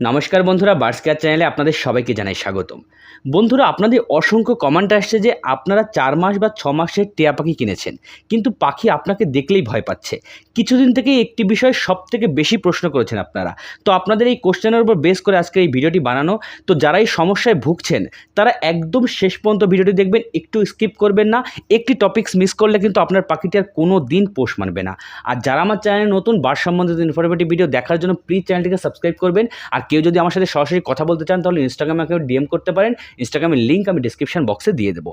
নমস্কার বন্ধুরা birds care চ্যানেলে আপনাদের সবাইকে জানাই স্বাগতম। বন্ধুরা, আপনাদের অসংখ্য কমেন্ট আসছে যে আপনারা চার মাস বা ছ মাসের টিয়া পাখি কিনেছেন, কিন্তু পাখি আপনাকে দেখলেই ভয় পাচ্ছে। কিছুদিন থেকেই একটি বিষয় সব থেকে বেশি প্রশ্ন করেছেন আপনারা। তো আপনাদের এই কোশ্চেনের উপর বেস করে আজকে এই ভিডিওটি বানানো। তো যারা এই সমস্যায় ভুগছেন, তারা একদম শেষ পর্যন্ত ভিডিওটি দেখবেন, একটু স্কিপ করবেন না। একটি টপিকস মিস করলে কিন্তু আপনার পাখিটি আর কোনো দিন পোষ মানবে না। আর যারা আমার চ্যানেলে নতুন বার সম্বন্ধিত ইনফরমেটিভ ভিডিও দেখার জন্য প্লিজ চ্যানেলটিকে সাবস্ক্রাইব করবেন। আর কেউ যদি আমার সাথে সরাসরি কথা বলতে চান, তাহলে ইনস্টাগ্রামে কেউ ডিএম করতে পারেন। ইনস্টাগ্রামের লিঙ্ক আমি ডিসক্রিপশন বক্সে দিয়ে দেবো।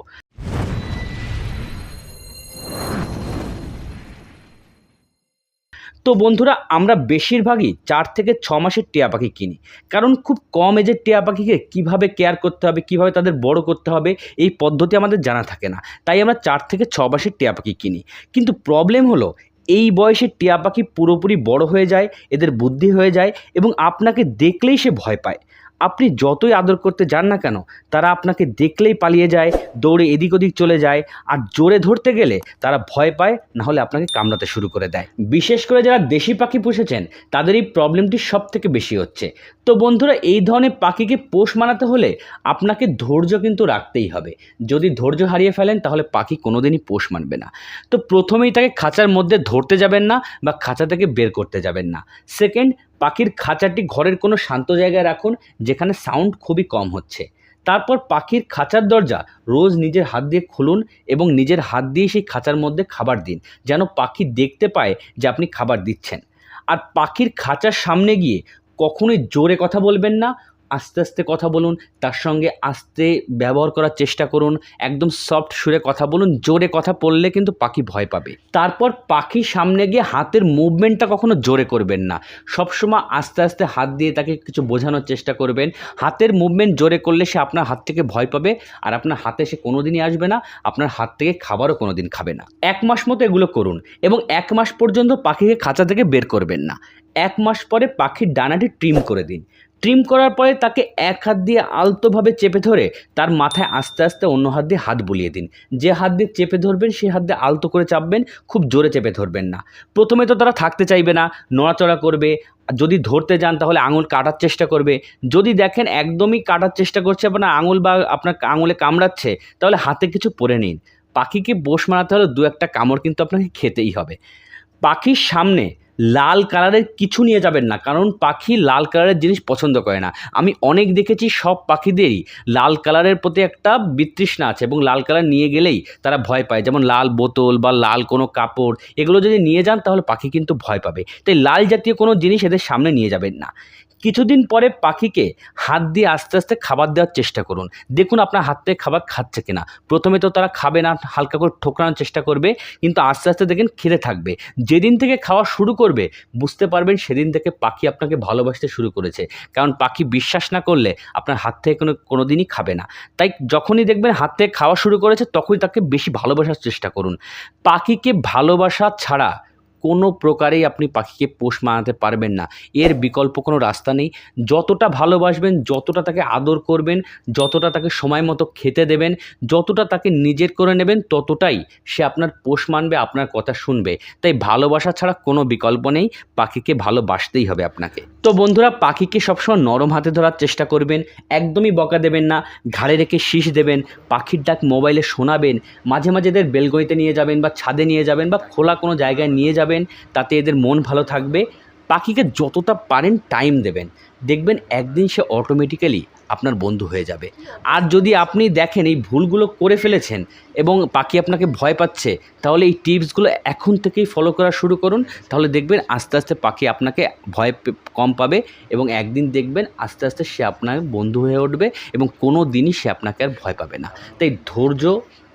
তো বন্ধুরা, আমরা বেশিরভাগই চার থেকে ছ মাসের টিয়া পাখি কিনি। কারণ খুব কম এজের টিয়া পাখিকে কীভাবে কেয়ার করতে হবে, কীভাবে তাদের বড় করতে হবে, এই পদ্ধতি আমাদের জানা থাকে না। তাই আমরা চার থেকে ছ মাসের টিয়া পাখি কিনি। কিন্তু প্রবলেম হলো এই বয়সে টিয়া পাখি পুরোপুরি বড় হয়ে যায়, এদের বুদ্ধি হয়ে যায় এবং আপনাকে দেখলেই সে ভয় পায়। আপনি যতই আদর করতে যান না কেন, তারা আপনাকে দেখলেই পালিয়ে যায়, দৌড়ে এদিক ওদিক চলে যায়, আর জোরে ধরতে গেলে তারা ভয় পায়, না হলে আপনাকে কামড়াতে শুরু করে দেয়। বিশেষ করে যারা দেশি পাখি পুষেছেন, তাদের এই প্রবলেমটি সব থেকে বেশি হচ্ছে। তো বন্ধুরা, এই ধরনের পাখিকে পোষ মানাতে হলে আপনাকে ধৈর্য কিন্তু রাখতেই হবে। যদি ধৈর্য হারিয়ে ফেলেন, তাহলে পাখি কোনোদিনই পোষ মানবে না। তো প্রথমেই তাকে খাঁচার মধ্যে ধরতে যাবেন না বা খাঁচা থেকে বের করতে যাবেন না। সেকেন্ড পাখির খাঁচাটি ঘরের কোনো শান্ত জায়গায় রাখুন, যেখানে সাউন্ড খুবই কম হচ্ছে। তারপর পাখির খাঁচার দরজা রোজ নিজের হাত দিয়ে খুলুন এবং নিজের হাত দিয়ে সেই খাঁচার মধ্যে খাবার দিন, যেন পাখি দেখতে পায় যে আপনি খাবার দিচ্ছেন। আর পাখির খাঁচার সামনে গিয়ে কখনোই জোরে কথা বলবেন না আস্তে আস্তে কথা বলুন, তার সঙ্গে আস্তে ব্যবহার করার চেষ্টা করুন, একদম সফট সুরে কথা বলুন, জোরে কথা বললে কিন্তু পাখি ভয় পাবে। তারপর পাখি সামনে গিয়ে হাতের মুভমেন্টটা কখনো জোরে করবেন না। সবসময় আস্তে আস্তে হাত দিয়ে তাকে কিছু বোঝানোর চেষ্টা করবেন। হাতের মুভমেন্ট জোরে করলে সে আপনার হাত থেকে ভয় পাবে আর আপনার হাতে সে কোনো দিনই আসবে না, আপনার হাত থেকে খাবারও কোনো দিন খাবে না। এক মাস মতো এগুলো করুন এবং এক মাস পর্যন্ত পাখিকে খাঁচা থেকে বের করবেন না। এক মাস পরে পাখির ডানাটি ট্রিম করে দিন। ট্রিম করার পরে তাকে এক হাত দিয়ে আলতোভাবে চেপে ধরে তার মাথায় আস্তে আস্তে অন্য হাত দিয়ে হাত বুলিয়ে দিন। যে হাত দিয়ে চেপে ধরবেন, সেই হাত দিয়ে আলতো করে চাপবেন, খুব জোরে চেপে ধরবেন না। প্রথমে তো তারা থাকতে চাইবে না, নড়াচড়া করবে। যদি ধরতে যান তাহলে আঙুল কাটার চেষ্টা করবে। যদি দেখেন একদমই কাটার চেষ্টা করছে আপনার আঙুল বা আপনার আঙুলে কামড়াচ্ছে, তাহলে হাতে কিছু পরে নিন। পাখিকে বোস মারাতে হলে দু একটা কামড় কিন্তু আপনাকে খেতেই হবে। পাখির সামনে লাল কালারের কিছু নিয়ে যাবেন না, কারণ পাখি লাল কালারের জিনিস পছন্দ করে না। আমি অনেক দেখেছি সব পাখিদেরই লাল কালারের প্রতি একটা বিতৃষ্ণা আছে এবং লাল কালার নিয়ে গেলেই তারা ভয় পায়। যেমন লাল বোতল বা লাল কোনো কাপড়, এগুলো যদি নিয়ে যান তাহলে পাখি কিন্তু ভয় পাবে। তাই লাল জাতীয় কোনো জিনিস এদের সামনে নিয়ে যাবেন না। কিছুদিন পরে পাখিকে হাত দিয়ে আস্তে আস্তে খাবার দেওয়ার চেষ্টা করুন। দেখুন আপনার হাত থেকে খাবার খাচ্ছে কিনা। প্রথমে তো তারা খাবে না, হালকা করে ঠোকরানোর চেষ্টা করবে, কিন্তু আস্তে আস্তে দেখেন খেতে থাকবে। যেদিন থেকে খাওয়া শুরু করবে, বুঝতে পারবেন সেদিন থেকে পাখি আপনাকে ভালোবাসতে শুরু করেছে। কারণ পাখি বিশ্বাস না করলে আপনার হাত থেকে কোনো কোনো দিনই খাবে না। তাই যখনই দেখবেন হাত থেকে খাওয়া শুরু করেছে, তখনই তাকে বেশি ভালোবাসার চেষ্টা করুন। পাখিকে ভালোবাসা ছাড়া কোনো প্রকারেই আপনি পাখিকে পোষ মানাতে পারবেন না। এর বিকল্প কোনো রাস্তা নেই। যতটা ভালোবাসবেন, যতটা তাকে আদর করবেন, যতটা তাকে সময় মতো খেতে দেবেন, যতটা তাকে নিজের করে নেবেন, ততটাই সে আপনার পোষ মানবে, আপনার কথা শুনবে। তাই ভালোবাসা ছাড়া কোনো বিকল্প নেই। পাখিকে ভালোবাসতেই হবে আপনাকে। তো বন্ধুরা, পাখিকে সবসময় নরম হাতে ধরার চেষ্টা করবেন, একদমই বকা দেবেন না, ঘাড়ে রেখে শীষ দেবেন, পাখির ডাক মোবাইলে শোনাবেন, মাঝে মাঝে এদের বেলগইতে নিয়ে যাবেন বা ছাদে নিয়ে যাবেন বা খোলা কোনো জায়গায় নিয়ে যাবেন। তাতে এদের মন ভালো থাকবে। পাখিকে যতটা পারেন টাইম দেবেন। দেখবেন একদিন সে অটোমেটিক্যালি আপনার বন্ধু হয়ে যাবে। আর যদি আপনি দেখেন এই ভুলগুলো করে ফেলেছেন এবং পাখি আপনাকে ভয় পাচ্ছে, তাহলে এই টিপসগুলো এখন থেকেই ফলো করা শুরু করুন। তাহলে দেখবেন আস্তে আস্তে পাখি আপনাকে ভয় কম পাবে এবং একদিন দেখবেন আস্তে আস্তে সে আপনার বন্ধু হয়ে উঠবে এবং কোনো দিনই সে আপনাকে আর ভয় পাবে না। তাই ধৈর্য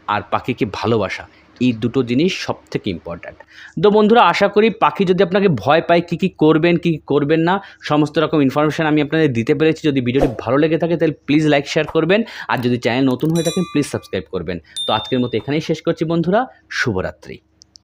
আর পাখিকে ভালোবাসা এই দুটো জিনিস সব থেকে ইম্পর্ট্যান্ট তো বন্ধুরা, আশা করি পাখি যদি আপনাকে ভয় পায় কী কী করবেন, কী কী করবেন না, সমস্ত রকম ইনফরমেশান আমি আপনাদের দিতে পেরেছি। যদি ভিডিওটি ভালো লেগে থাকে, তাহলে প্লিজ লাইক শেয়ার করবেন। আর যদি চ্যানেল নতুন হয়ে থাকেন প্লিজ সাবস্ক্রাইব করবেন। তো আজকের মতো এখানেই শেষ করছি বন্ধুরা। শুভরাত্রি।